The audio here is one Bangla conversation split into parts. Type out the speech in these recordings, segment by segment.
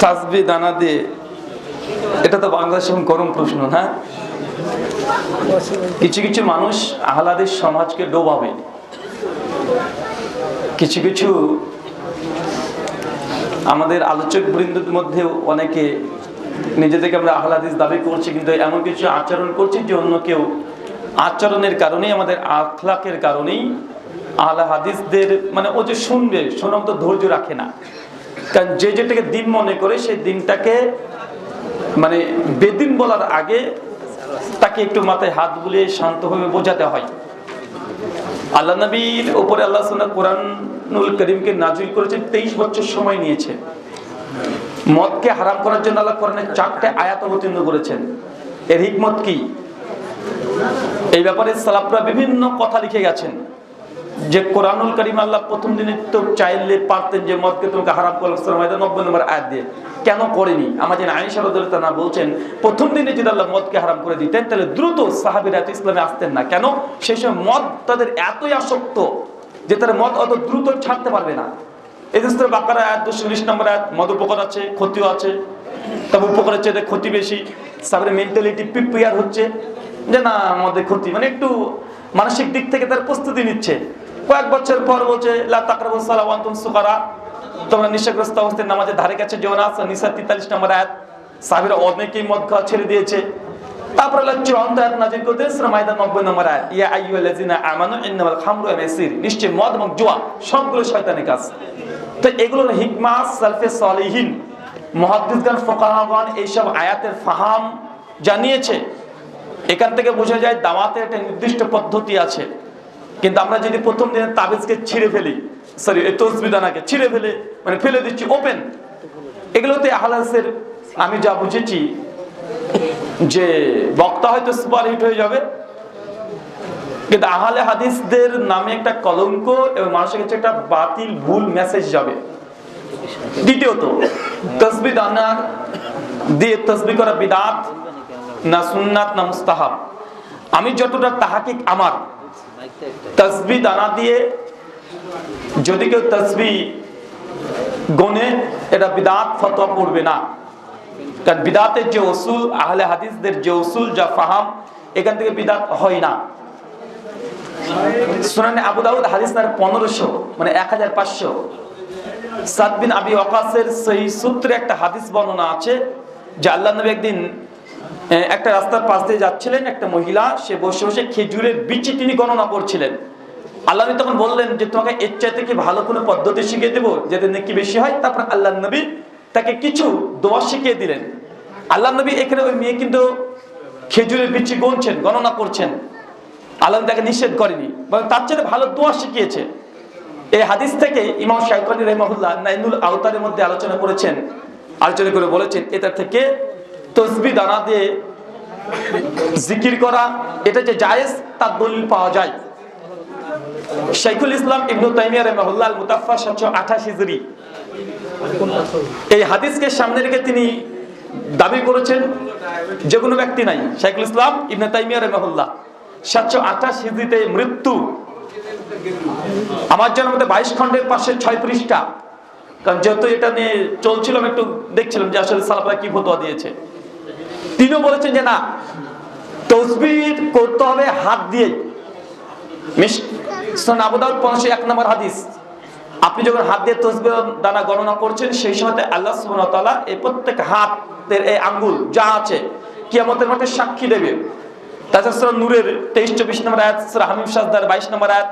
তাসবি দানা দিয়ে এটা তো বাংলাদেশে এখন গরম প্রশ্ন, না? কিছু কিছু মানুষ আহলাদের সমাজকে ডোবাবে। কিছু কিছু আমাদের আলোচক বৃন্দদের মধ্যেও অনেকে নিজেদেরকে আমরা আহ্লাদিস দাবি করছি, কিন্তু এমন কিছু আচরণ করছি যে অন্য কেউ আচরণের কারণেই, আমাদের আখলাকের কারণেই আহলা হাদিসদের মানে ও যে শুনবে, শোনার তো ধৈর্য রাখে না। কারণ যে যেটাকে দিন মনে করে, সেই দিনটাকে মানে বেদিন বলার আগে তাকে একটু মাথায় হাত বুলিয়ে শান্তভাবে বোঝাতে হয়। আল্লাহ নবীর ওপরে আল্লাহ সাল্লাহ কোরআনুল করিমকে নাজিল করেছেন, তেইশ বছর সময় নিয়েছে। মদকে হারাম করার জন্য আল্লাহ কোরআনের চারটে আয়াত অবতীর্ণ করেছেন। এর হিকমত কি? এই ব্যাপারে সালাফরা বিভিন্ন কথা লিখে গেছেন। যে কোরআনুল করিম আল্লাহ প্রথম দিনে তো চাইলে পারতেন যে মদকে তোমাকে হারাম করে নব্বই নম্বর আয়াত দিয়ে। কেন করেনি? আমার যেন আইসা না বলছেন, প্রথম দিনে যদি আল্লাহ মদকে হারাম করে দিতেন, তাহলে দ্রুত সাহাবিরা এত ইসলামে আসতেন না। কেন? সেই সময় মদ তাদের এতই আসক্ত যে তারা মদ অত দ্রুত ছাড়তে পারবে না। এই দেশের বাকারা আয়াত দুশো উনিশ নম্বর আয়াত, মদ উপকার আছে, ক্ষতিও আছে। তবে উপকারের চেয়ে ক্ষতি বেশি। সাহাবের মেন্টালিটি প্রিপেয়ার হচ্ছে। যে না, মদের ক্ষতি মানে একটু মানসিক দিক থেকে তার প্রস্তুতি নিচ্ছে। কয়েক বছর পর বলছে সুকারা তোমরা নিশাগ্রস্ত অবস্থায় নামাজের ধারে কাছে যেও না নিসা তেতাল্লিশ নম্বর আয়াত। সাহাবিরা অনেকেই মদ খাওয়া ছেড়ে দিয়েছে। তারপর 90 নম্বর খামরু নিশ্চয় মদ সবগুলো তো এইসব আয়াতের ফাহাম জানিয়েছে। এখান থেকে বোঝা যায় দাওয়াতের একটা নির্দিষ্ট পদ্ধতি আছে। কিন্তু আমরা যদি প্রথম দিনে তাবিজকে ছিঁড়ে ফেলি সরি এই তসবিদানাকে ছিঁড়ে ফেলে মানে ফেলে দিচ্ছি ওপেন এগুলোতে আহলাসের আমি যা বুঝেছি যে বক্তা হয়তো সুপার হিট হয়ে যাবে, কিন্তু আহলে হাদিসদের নামে একটা কলঙ্ক এবং মানুষের কাছে একটা বাতিল, ভুল মেসেজ যাবে। দ্বিতীয়ত তসবি দানা দিয়ে তসবি করা বিদাত না সুন্নাত না মুস্তাহাব? আমি যতটা তাহাকিক আমার তসবি দানা দিয়ে যদি কেউ তসবি গনে, এটা বিদাত ফতোয়া পড়বে না। কারণ বিদাতের যে ওসুল আহলে হাদিসদের যে ওসুল যা ফাহাম, এখান থেকে বিদাত হয় না। সুনানে আবু দাউদ হাদিস নার পনেরোশো মানে এক হাজার পাঁচশো। সাদ বিন আবি ওকাসের সেই সূত্রে একটা হাদিস বর্ণনা আছে, যে আল্লাহ নবী একদিন একটা রাস্তার পাশ দিয়ে যাচ্ছিলেন একটা মহিলা, সে বসে বসে খেজুরের বিচি তিনি গণনা করছিলেন। আল্লাহ নবী তখন বললেন যে, তোমাকে এর চাইতে কি ভালো কোনো পদ্ধতি শিখিয়ে দেবো? যাতে নাকি বেশি হয়? তারপর আল্লাহ নবী তাকে কিছু দোয়া শিখিয়ে দিলেন। আল্লাহ নবী এখানে ওই মেয়ে কিন্তু খেজুরের বিচি গুনছেন, গণনা করছেন। আল্লাহ তাকে নিষেধ করেনি, বরং তার চেয়ে ভালো দোয়া শিখিয়েছে। এই হাদিস থেকে ইমাম শাইকানি রহমাহুল্লাহ নাইনুল আওতারের মধ্যে আলোচনা করেছেন। আলোচনা করে বলেছেন, এটা থেকে তসবি দানা দিয়ে জিকির করা, এটা যে জায়েজ, তার দলিল পাওয়া যায়। ইসলাম ইবনু তাইমিয়া আল মুতাফা সাতশো এই হাদিসকে সামনে রেখে তিনি দাবি করেছেন, যে কোনো ব্যক্তি নাই, শাইখুল ইসলাম ইবনে তাইমিয়া রহমাহুল্লাহ, সাতশো আঠাশ হিজড়িতে মৃত্যু। আমার জন্য মধ্যে বাইশ খন্ডের পাশে ছয় পৃষ্ঠা কারণ যেহেতু এটা নিয়ে চলছিলাম একটু দেখছিলাম যে আসলে সালাফা কি ফতোয়া দিয়েছে। তিনিও বলেছেন যে না, তসবির করতে হবে হাত দিয়ে। আবুদাউদ পনেরোশো এক নম্বর হাদিস। আপনি যখন হাত দিয়ে তসবির দানা গণনা করছেন, সেই সময় আল্লাহ সুবহানাহু এই প্রত্যেক হাতের এই আঙ্গুল যা আছে, কিয়ামতের মাঠে সাক্ষী দেবে। তাছাড়া সূরা নূরের 23 24 নম্বর আয়াত, সূরা হামিম সাজদার 22 নম্বর আয়াত,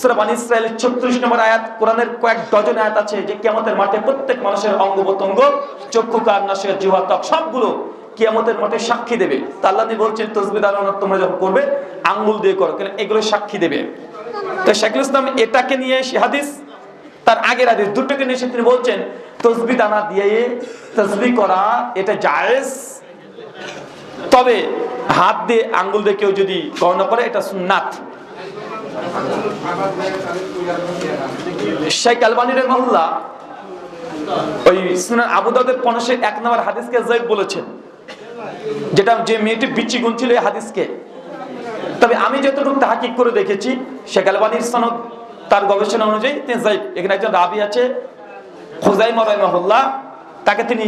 সূরা বানী ইসরাঈলের 36 নম্বর আয়াত, কোরআনের কয়েক ডজন আয়াত আছে যে কিয়ামতের মাঠে প্রত্যেক মানুষের অঙ্গ প্রত্যঙ্গ চক্ষু কান নাসিকা জিহ্বা সবগুলো কিয়ামতের মাঠে সাক্ষী দেবে। তা আল্লাহ বলছেন তসবিহ দানা তোমরা যখন করবে, আঙ্গুল দিয়ে করো। কেন এগুলো সাক্ষী দেবে। তো শাইখুল ইসলাম এটাকে নিয়ে সে হাদিস, তার আগের হাদিস দুটোকে নিয়ে তিনি বলছেন, তসবি দানা দিয়ে তসবি করা, এটা জায়েজ। তবে হাত দিয়ে আঙ্গুল দিয়ে কেউ যদি গণনা করে, এটা সুন্নাত। শেখ আলবানী রহমাল্লাহ ওই সুনান আবু দাউদের এক নম্বর হাদিসকে জয়েব বলেছেন। যেটা যে মেয়েটি বিচি গুনছিল এই হাদিসকে। তবে আমি যতটুকু তাহাকিক করে দেখেছি, শেখ আলবানীর সনদ, তার গবেষণা অনুযায়ী এখানে একজন রাবি আছে খুজাই মরাইমাহুল্লাহ তাকে তিনি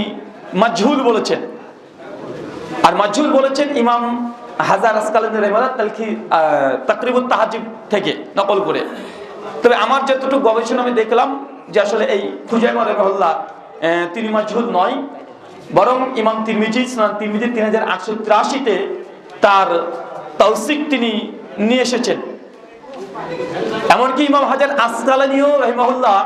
মাজহুল বলেছেন। আর মাজহুল বলেছেন ইমাম হাজার আসকালেন্দ্র রহমাত তালকি তাকরিবুল তাহাজিব থেকে নকল করে। তবে আমার যতটুকু গবেষণা আমি দেখলাম যে আসলে এই খুজাইমা রহমল্লা তিনি মাজহুল নয়। বরং ইমাম তিরমিজি, সুনান তিরমিজি তিন হাজার আটশো তিরাশিতে তার তৌসিক তিনি নিয়ে এসেছেন। এমনকি ইমাম হাজার আসকালানিও রহিমাহুল্লাহ,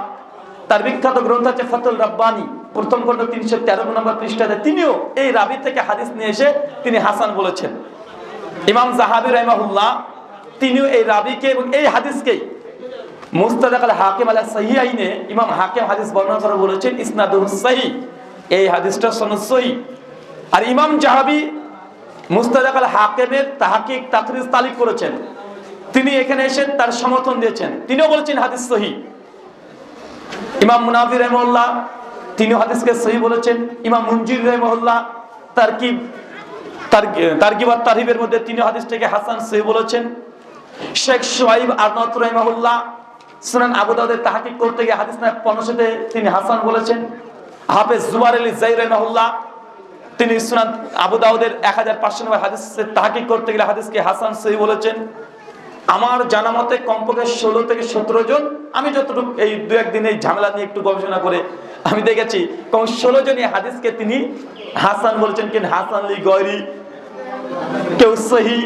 তার বিখ্যাত গ্রন্থ আছে ফতুল রব্বানি, প্রথম খণ্ড তিনশো তেরো নম্বর পৃষ্ঠাতে তিনিও এই রাবি থেকে হাদিস নিয়ে এসে তিনি হাসান বলেছেন। ইমাম জাহাবি রহমাহুল্লাহ, তিনিও এই রাবিকে এবং এই হাদিসকেই মুস্তাদাক আল হাকিম আলা সহি আইনে ইমাম হাকিম হাদিস বর্ণনা করে বলেছেন ইসনাদুল সহি এই হাদিসটা সনদ সহি। আর ইমাম জাহাবি মুস্তাদাক আল হাকিমের তাহাকিক তাকরিজ তালিক করেছেন। তিনি এখানে এসে তার সমর্থন দিয়েছেন। তিনিও বলেছেন হাদিস সহি। ইমাম মুনাফির রহমল্লাহ তিনিও হাদিসকে সহি বলেছেন। ইমাম মুনজির রহমল্লাহ তারকিব তারকিবার তারিবের মধ্যে তিনি হাদিসটাকে হাসান সহি বলেছেন। শেখ সোয়াইব আরনাত রহমাহুল্লাহ সুনান আবু দাউদের তাহাকিক করতে গিয়ে হাদিস না পনেরোশোতে তিনি হাসান বলেছেন। হাফেজ জুবার আলী জাই রহমাহুল্লাহ, তিনি সুনান আবু দাউদের এক হাজার পাঁচশো নম্বর হাদিসের তাহাকিক করতে গেলে হাদিসকে হাসান সহি বলেছেন, আমার জানা মতে কমপক্ষে ষোলো থেকে সতেরো জন, আমি যতটুকু এই দু একদিন এই ঝামেলা নিয়ে একটু গবেষণা করে আমি দেখেছি, কম ষোলো জন এই হাদিসকে তিনি হাসান বলেছেন কিন হাসান লি গয়রি, কেউ সহি।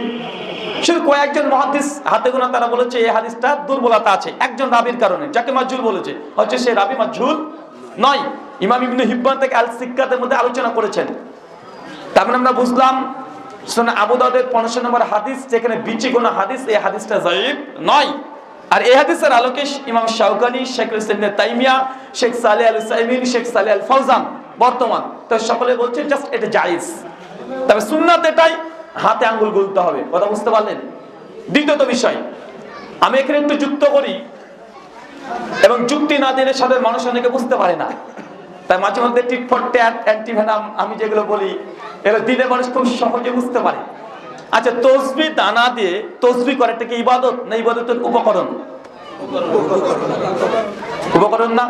শুধু কয়েকজন মহাদিস হাতে গোনা তারা বলেছে, এই হাদিসটা দুর্বলতা আছে, একজন রাবির কারণে, যাকে মাজুল বলেছে, হচ্ছে সে রাবি মাজুল নয়। ইমাম ইবনে হিব্বান থেকে আল সিক্কাতের মধ্যে আলোচনা করেছেন। তার মানে আমরা বুঝলাম শোনা আবু দাউদের পনেরোশো নম্বর হাদিস, যেখানে বিচি কোনো হাদিস, এই হাদিসটা জাইব নয়। আর এই হাদিসের আলোকে ইমাম শাহকানি শেখ ইসলাম তাইমিয়া, শেখ সালে আল সাইমিন, শেখ সালে আল ফৌজান বর্তমান। তো সকলে বলছে, জাস্ট এটা জায়েজ। তবে সুন্নাত এটাই, হাতে আঙ্গুল গুলতে হবে। কথা বুঝতে পারলেন? দ্বিতীয়ত বিষয়, আমি এখানে একটু যুক্ত করি, এবং যুক্তি না দিলে সাধারণ মানুষ অনেকে বুঝতে পারে না। তাই মাঝে মধ্যে টিট ফর ট্যাট অ্যান্টিভেনাম আমি যেগুলো বলি এগুলো দিলে মানুষ খুব সহজে বুঝতে পারে। আচ্ছা তসবি দানা দিয়ে তসবি করাটা কি ইবাদত না ইবাদতের উপকরণ? উপকরণ না?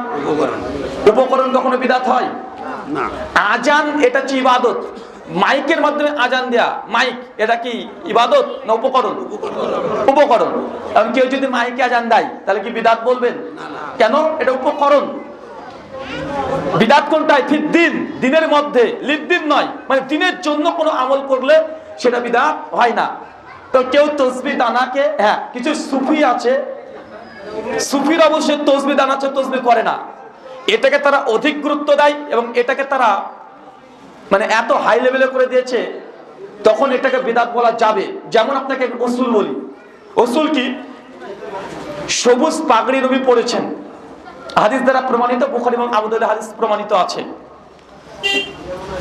উপকরণ কখনো বিদাত হয়? আজান এটা হচ্ছে ইবাদত। মাইকের মাধ্যমে আজান দেয়া। মাইক এটা কি ইবাদত না উপকরণ? উপকরণ। এখন কেউ যদি মাইকে আজান দেয় তাহলে কি বিদাত বলবেন? কেন? এটা উপকরণ। বিদাত কোনটাই ঠিক দিন, দিনের মধ্যে। লিদ্দিন নয়। মানে দিনের জন্য কোনো আমল করলে সেটা বিদাত হয় না। তো কেউ তসবি দানাকে হ্যাঁ কিছু সুফি আছে। সুফির অবশ্যই তসবি দানাচ্ছে তসবি করে না। এটাকে তারা অধিক গুরুত্ব দেয় এবং এটাকে তারা মানে এত হাই লেভেলে করে দিয়েছে, তখন এটাকে বিদাত বলা যাবে। যেমন আপনাকে অসুল বলি। অসুল কি? সবুজ পাগড়ি নবী পড়েছেন। হাদিস দ্বারা প্রমাণিত, বুখারি এবং আবুদাল হাদিস প্রমাণিত আছে।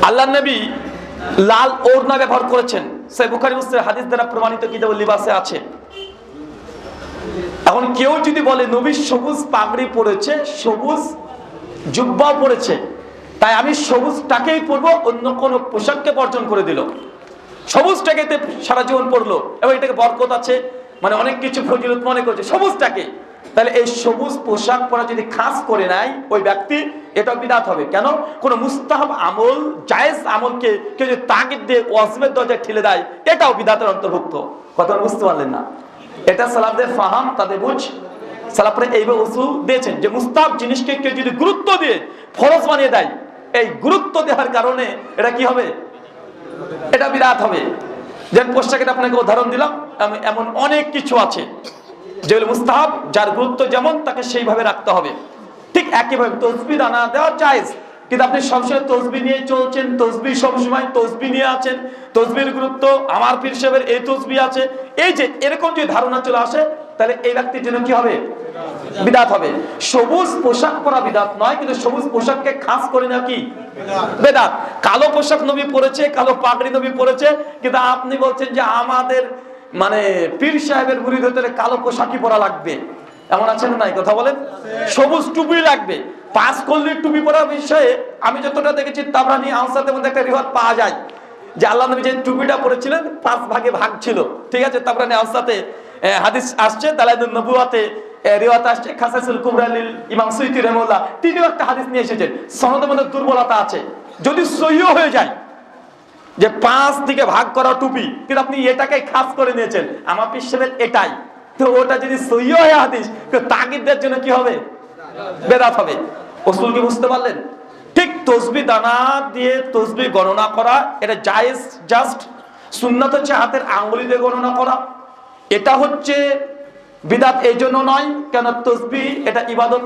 আল্লাহ নবী লাল ওড়না ব্যবহার করেছেন। সে বুখারি মুসলিম হাদিস দ্বারা প্রমাণিত কিতাব লিবাসে আছে। এখন কেউ যদি বলে, নবী সবুজ পাগড়ি পরেছে, সবুজ জুব্বা পরেছে, তাই আমি সবুজটাকেই পরবো, অন্য কোন পোশাককে বর্জন করে দিল। সবুজটাকে সারা জীবন পড়ল এবং এটাকে বরকত আছে। মানে অনেক কিছু ফজিলত মনে করছে, সবুজটাকে। তাহলে এই সবুজ পোশাক পরা যদি খাস করে নেয় ওই ব্যক্তি এটা বিদাত হবে। কেন? কোন মুস্তাহাব আমল, জায়েজ আমলকে কেউ যদি তাগিদ দিয়ে ওয়াজমের দরজায় ঠেলে দেয়, এটাও বিদাতের অন্তর্ভুক্ত। কথা বুঝতে পারলেন না? এটা সালাফদের ফাহাম, তাদের বুঝ। সালাফরা এইভাবে উসুল দিয়েছেন যে মুস্তাহাব জিনিসকে কেউ যদি গুরুত্ব দিয়ে ফরজ বানিয়ে দেয়, এই গুরুত্ব দেওয়ার কারণে এটা কি হবে? এটা বিরাট হবে। যেন পোশাকের আপনাকে উদাহরণ দিলাম এমন অনেক কিছু আছে। যেগুলো মুস্তাহাব, যার গুরুত্ব যেমন, তাকে সেইভাবে রাখতে হবে। ঠিক একইভাবে তসবি দানা দেওয়া জায়েজ। কিন্তু আপনি সবসময় তসবি নিয়ে চলছেন, তসবি সবসময় তসবি নিয়ে আছেন। তসবির গুরুত্ব, আমার পীর সাহেবের এই তসবি আছে। এই যে, এরকম যদি ধারণা চলে আসে, তাহলে এই ব্যক্তির জন্য কি হবে? বিদাত হবে। সবুজ পোশাক পরা বিদাত নয়, কিন্তু সবুজ পোশাককে খাস করে না কি? বেদাত। কালো পোশাক নবী পরেছে, কালো পাগড়ি নবী পরেছে, কিন্তু আপনি বলছেন যে আমাদের মানে পীর সাহেবের হতে হলে কালো পোশাকই পরা লাগবে। এমন আছেন নাই? কথা বলেন। সবুজ টুপি লাগবে। পাঁচ কল্লির টুপি পরা বিষয়ে আমি যতটা দেখেছি, তাবরানি আনসারদের মধ্যে একটা রিওয়াজ পাওয়া যায়। যে আল্লাহ নবী যে টুপিটা পরেছিলেন, পাঁচ ভাগে ভাগ ছিল। ঠিক আছে? তারপরে আনসাতে হাদিস আসছে দালাইদুল নবুয়াতে রিওয়াত আসছে, খাসাসুল কুবরালিল ইমাম সুইতি রহমুল্লাহ তিনিও একটা হাদিস নিয়ে এসেছেন। সনদের মধ্যে দুর্বলতা আছে। যদি সহিও হয়ে যায় যে পাঁচ দিকে ভাগ করা টুপি, কিন্তু আপনি এটাকে খাস করে নিয়েছেন। আমার পিসেবেল এটাই। তো ওটা যদি সহি হয় হাদিস তাগিদদের জন্য কি হবে? বেদাত হবে। ওসুল কি বুঝতে পারলেন? ঠিক তসবি দানা দিয়ে তসবি গণনা করা, এটা জায়েজ, জাস্ট। সুন্নাত হচ্ছে হাতের আঙ্গুলি দিয়ে গণনা করা। এটা হচ্ছে বিদাত এই জন্য নয়, কেন তসবি এটা ইবাদত